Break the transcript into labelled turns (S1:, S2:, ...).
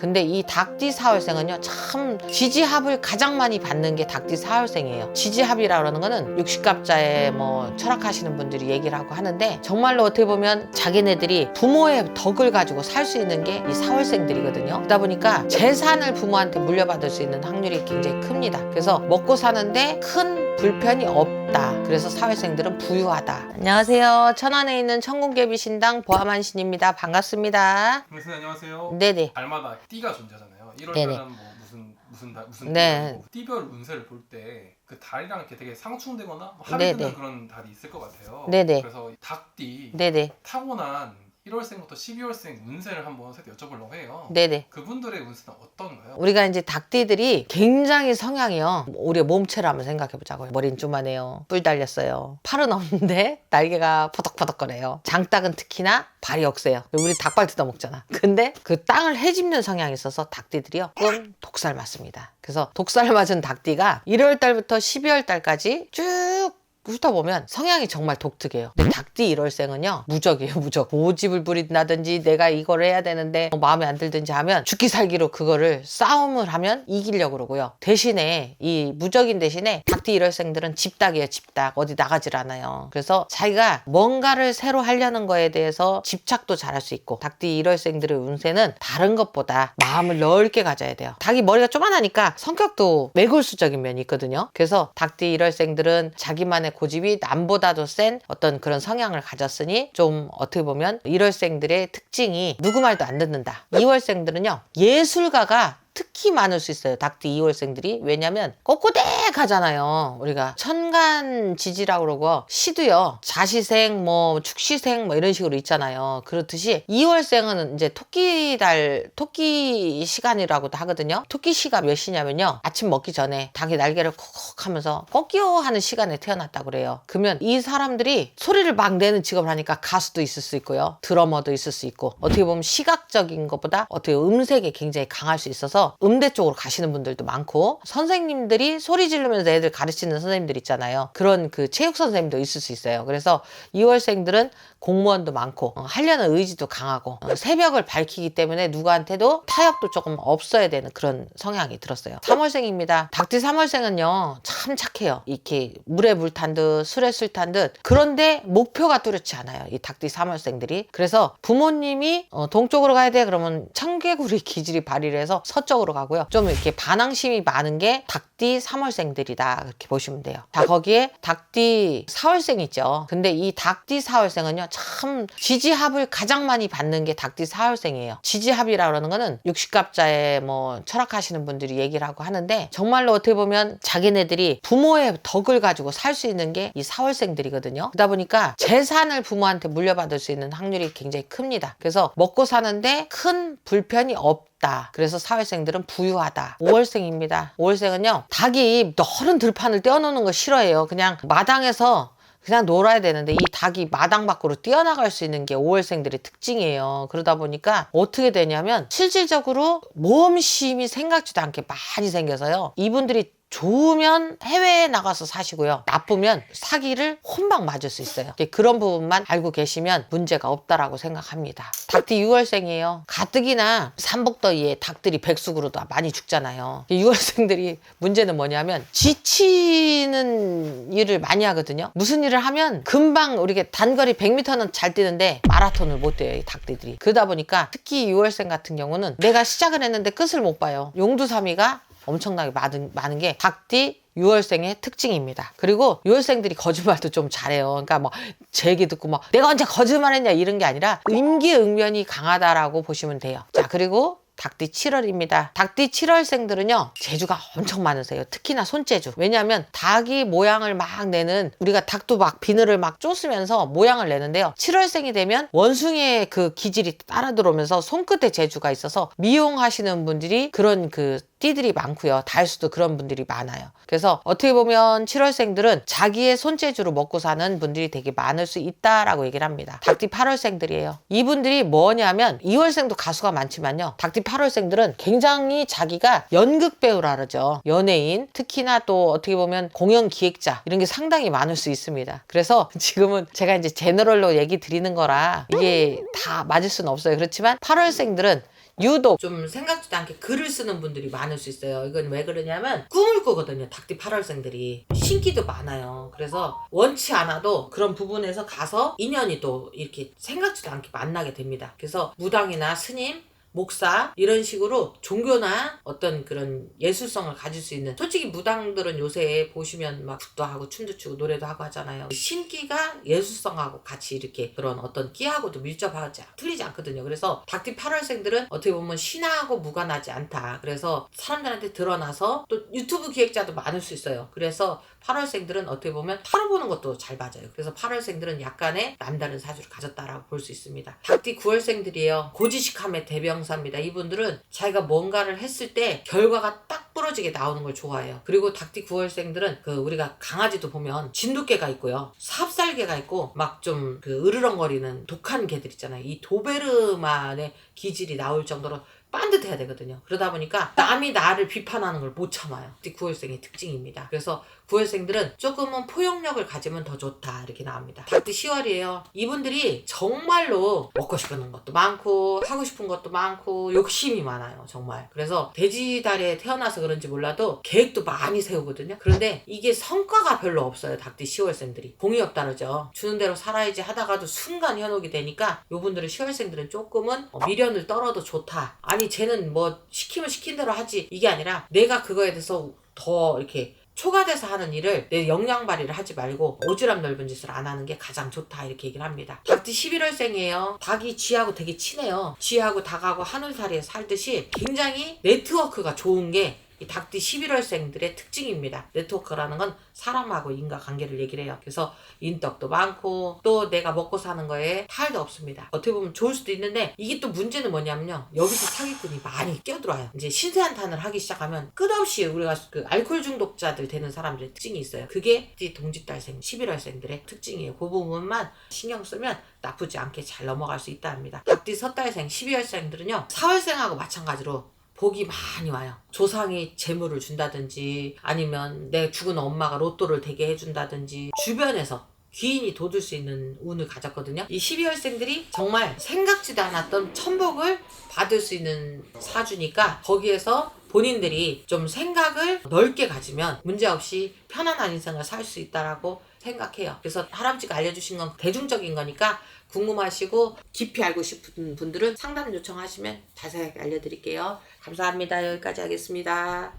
S1: 근데 이 닭띠 사월생은요 참 지지합을 가장 많이 받는 게 닭띠 사월생이에요. 지지합이라 그러는 거는 60갑자에 뭐 철학하시는 분들이 얘기를 하고 하는데 정말로 어떻게 보면 자기네들이 부모의 덕을 가지고 살 수 있는 게 이 사월생들이거든요. 그러다 보니까 재산을 부모한테 물려받을 수 있는 확률이 굉장히 큽니다. 그래서 먹고 사는데 큰 불편이 없다 그래서 사회생들은 부유하다 안녕하세요 천안에 있는 천궁개비 신당 보아만 신입니다 반갑습니다
S2: 선생님 안녕하세요.
S1: 네네
S2: 달마다 띠가 존재하잖아요. 1월
S1: 네네.
S2: 달은 뭐 무슨 무슨 달 무슨
S1: 네.
S2: 띠고 띠별 운세를 볼 때 그 달이랑 이렇게 되게 상충되거나 뭐
S1: 네네.
S2: 합의되는 그런 달이 있을 것 같아요.
S1: 네네.
S2: 그래서 닭띠
S1: 네네
S2: 타고난 1월생부터 12월생 운세를 한번 살짝 여쭤보려고 해요.
S1: 네네
S2: 그분들의 운세는 어떤가요?
S1: 우리가 이제 닭띠들이 굉장히 성향이요. 우리의 몸체를 한번 생각해 보자고요. 머리는 쪼만해요. 뿔 달렸어요. 팔은 없는데 날개가 퍼덕퍼덕거려요. 장닭은 특히나 발이 억세요. 우리 닭발 뜯어 먹잖아. 근데 그 땅을 헤집는 성향이 있어서 닭띠들이요. 끔 독살 맞습니다. 그래서 독살 맞은 닭띠가 1월 달부터 12월 달까지 쭉 훑다 보면 성향이 정말 독특해요. 근데 닭띠 1월생은요 무적이에요 무적. 고집을 부린다든지 내가 이걸 해야 되는데 뭐 마음에 안 들든지 하면 죽기 살기로 그거를 싸움을 하면 이기려고 그러고요. 대신에 이 무적인 대신에 닭띠 1월생들은 집닭이에요 집닭. 어디 나가질 않아요. 그래서 자기가 뭔가를 새로 하려는 거에 대해서 집착도 잘할 수 있고 닭띠 1월생들의 운세는 다른 것보다 마음을 넓게 가져야 돼요. 닭이 머리가 조만하니까 성격도 매골수적인 면이 있거든요. 그래서 닭띠 1월생들은 자기만의 고집이 남보다도 센 어떤 그런 성향을 가졌으니 좀 어떻게 보면 1월생들의 특징이 누구 말도 안 듣는다. 2월생들은요 예술가가 특히 많을 수 있어요. 닭띠 2월생들이. 왜냐면 꼿꼿해가잖아요. 우리가 천간 지지라고 그러고 시도요. 자시생 뭐 축시생 뭐 이런 식으로 있잖아요. 그렇듯이 2월생은 이제 토끼달 토끼 시간이라고도 하거든요. 토끼 시가 몇 시냐면요. 아침 먹기 전에 닭이 날개를 콕콕 하면서 꺾여 하는 시간에 태어났다 그래요. 그러면 이 사람들이 소리를 막 내는 직업을 하니까 가수도 있을 수 있고요. 드러머도 있을 수 있고 어떻게 보면 시각적인 것보다 어떻게 음색에 굉장히 강할 수 있어서 음대 쪽으로 가시는 분들도 많고 선생님들이 소리 지르면서 애들 가르치는 선생님들 있잖아요. 그런 그 체육 선생님도 있을 수 있어요. 그래서 2월생들은 공무원도 많고 어, 하려는 의지도 강하고 어, 새벽을 밝히기 때문에 누구한테도 타협도 조금 없어야 되는 그런 성향이 들었어요. 3월생입니다. 닭띠 3월생은요 참 착해요. 이렇게 물에 물 탄 듯 술에 술 탄 듯 그런데 목표가 뚜렷지 않아요. 이 닭띠 3월생들이 그래서 부모님이 어, 동쪽으로 가야 돼 그러면 청개구리 기질이 발휘를 해서 서쪽 으로 가고요. 좀 이렇게 반항심이 많은 게 닭띠 3월생들이다 그렇게 보시면 돼요. 자 거기에 닭띠 4월생 있죠. 근데 이 닭띠 4월생은요 참 지지합을 가장 많이 받는 게 닭띠 4월생이에요. 지지합이라 그러는 거는 60갑자에 뭐 철학하시는 분들이 얘기를 하고 하는데 정말로 어떻게 보면 자기네들이 부모의 덕을 가지고 살 수 있는 게 이 4월생들이거든요. 그러다 보니까 재산을 부모한테 물려받을 수 있는 확률이 굉장히 큽니다. 그래서 먹고 사는데 큰 불편이 없다 그래서 사회생들은 부유하다. 5월생입니다. 5월생은요, 닭이 너른 들판을 떼어놓는 거 싫어해요. 그냥 마당에서 그냥 놀아야 되는데 이 닭이 마당 밖으로 뛰어나갈 수 있는 게 5월생들의 특징이에요. 그러다 보니까 어떻게 되냐면 실질적으로 모험심이 생각지도 않게 많이 생겨서요. 이분들이 좋으면 해외에 나가서 사시고요. 나쁘면 사기를 혼방 맞을 수 있어요. 그런 부분만 알고 계시면 문제가 없다라고 생각합니다. 닭띠 6월생이에요. 가뜩이나 삼복더위에 닭들이 백숙으로 도 많이 죽잖아요. 6월생들이 문제는 뭐냐면 지치는 일을 많이 하거든요. 무슨 일을 하면 금방 우리가 단거리 100m는 잘 뛰는데 마라톤을 못 뛰어요. 이 닭들이. 그러다 보니까 특히 6월생 같은 경우는 내가 시작을 했는데 끝을 못 봐요. 용두삼이가 엄청나게 많은, 많은 게 닭띠 6월생의 특징입니다. 그리고 6월생들이 거짓말도 좀 잘해요. 그러니까 뭐 제 얘기 듣고 뭐 내가 언제 거짓말했냐 이런 게 아니라 임기응변이 강하다라고 보시면 돼요. 자 그리고 닭띠 7월입니다. 닭띠 7월생들은요, 재주가 엄청 많으세요. 특히나 손재주. 왜냐하면 닭이 모양을 막 내는, 우리가 닭도 막 비늘을 막 쪼으면서 모양을 내는데요. 7월생이 되면 원숭이의 그 기질이 따라 들어오면서 손끝에 재주가 있어서 미용하시는 분들이 그런 그 띠들이 많고요. 달수도 그런 분들이 많아요. 그래서 어떻게 보면 7월생들은 자기의 손재주로 먹고 사는 분들이 되게 많을 수 있다라고 얘기를 합니다. 닭띠 8월생들이에요. 이분들이 뭐냐면 2월생도 가수가 많지만요. 닭띠 8월생들은 굉장히 자기가 연극 배우라 그러죠. 연예인, 특히나 또 어떻게 보면 공연 기획자 이런 게 상당히 많을 수 있습니다. 그래서 지금은 제가 이제 제너럴로 얘기 드리는 거라 이게 다 맞을 수는 없어요. 그렇지만 8월생들은 유독 좀 생각지도 않게 글을 쓰는 분들이 많을 수 있어요. 이건 왜 그러냐면 꿈을 꾸거든요. 닭띠 8월생들이. 신기도 많아요. 그래서 원치 않아도 그런 부분에서 가서 인연이 또 이렇게 생각지도 않게 만나게 됩니다. 그래서 무당이나 스님, 목사 이런 식으로 종교나 어떤 그런 예술성을 가질 수 있는 솔직히 무당들은 요새 보시면 막 굿도 하고 춤도 추고 노래도 하고 하잖아요 신기가 예술성하고 같이 이렇게 그런 어떤 끼하고도 밀접하지 않- 틀리지 않거든요 그래서 닭띠 8월생들은 어떻게 보면 신하고 무관하지 않다 그래서 사람들한테 드러나서 또 유튜브 기획자도 많을 수 있어요 그래서 8월생들은 어떻게 보면 타로 보는 것도 잘 맞아요. 그래서 8월생들은 약간의 남다른 사주를 가졌다라고 볼 수 있습니다. 닭띠 9월생들이에요. 고지식함의 대 명사입니다. 이분들은 자기가 뭔가를 했을 때 결과가 딱 부러지게 나오는 걸 좋아해요. 그리고 닭띠 9월생들은 그 우리가 강아지도 보면 진돗개가 있고요. 삽살개가 있고 막 좀 그 으르렁거리는 독한 개들 있잖아요. 이 도베르만의 기질이 나올 정도로 빤듯해야 되거든요. 그러다 보니까 남이 나를 비판하는 걸 못 참아요. 이 구월생의 특징입니다. 그래서 구월생들은 조금은 포용력을 가지면 더 좋다 이렇게 나옵니다. 닭띠 10월이에요. 이분들이 정말로 먹고 싶은 것도 많고 하고 싶은 것도 많고 욕심이 많아요. 정말. 그래서 돼지달에 태어나서 그런지 몰라도 계획도 많이 세우거든요. 그런데 이게 성과가 별로 없어요. 닭띠 10월생들이. 공이 없다르죠. 주는 대로 살아야지 하다가도 순간 현혹이 되니까 요분들은 10월생들은 조금은 어, 미련을 떨어도 좋다. 아니 쟤는 뭐 시키면 시킨 대로 하지. 이게 아니라 내가 그거에 대해서 더 이렇게 초과돼서 하는 일을 내 역량 발휘를 하지 말고 오지랖 넓은 짓을 안 하는 게 가장 좋다 이렇게 얘기를 합니다. 닭띠 11월생이에요. 닭이 쥐하고 되게 친해요. 쥐하고 닭하고 하늘살이에 살듯이 굉장히 네트워크가 좋은 게 이 닭띠 11월생들의 특징입니다. 네트워크라는 건 사람하고 인과 관계를 얘기를 해요. 그래서 인덕도 많고 또 내가 먹고 사는 거에 탈도 없습니다. 어떻게 보면 좋을 수도 있는데 이게 또 문제는 뭐냐면요. 여기서 사기꾼이 많이 끼어들어요. 이제 신세한탄을 하기 시작하면 끝없이 우리가 그 알코올 중독자들 되는 사람들의 특징이 있어요. 그게 띠 동짓달생 11월생들의 특징이에요. 그 부분만 신경 쓰면 나쁘지 않게 잘 넘어갈 수 있다 합니다. 닭띠 섣달생 12월생들은요. 4월생하고 마찬가지로 복이 많이 와요. 조상이 재물을 준다든지 아니면 내 죽은 엄마가 로또를 되게 해준다든지 주변에서 귀인이 돋을 수 있는 운을 가졌거든요. 이 12월생들이 정말 생각지도 않았던 천복을 받을 수 있는 사주니까 거기에서 본인들이 좀 생각을 넓게 가지면 문제없이 편안한 인생을 살 수 있다라고 생각해요. 그래서 할아버지가 알려주신 건 대중적인 거니까 궁금하시고 깊이 알고 싶은 분들은 상담 요청하시면 자세하게 알려드릴게요. 감사합니다. 여기까지 하겠습니다.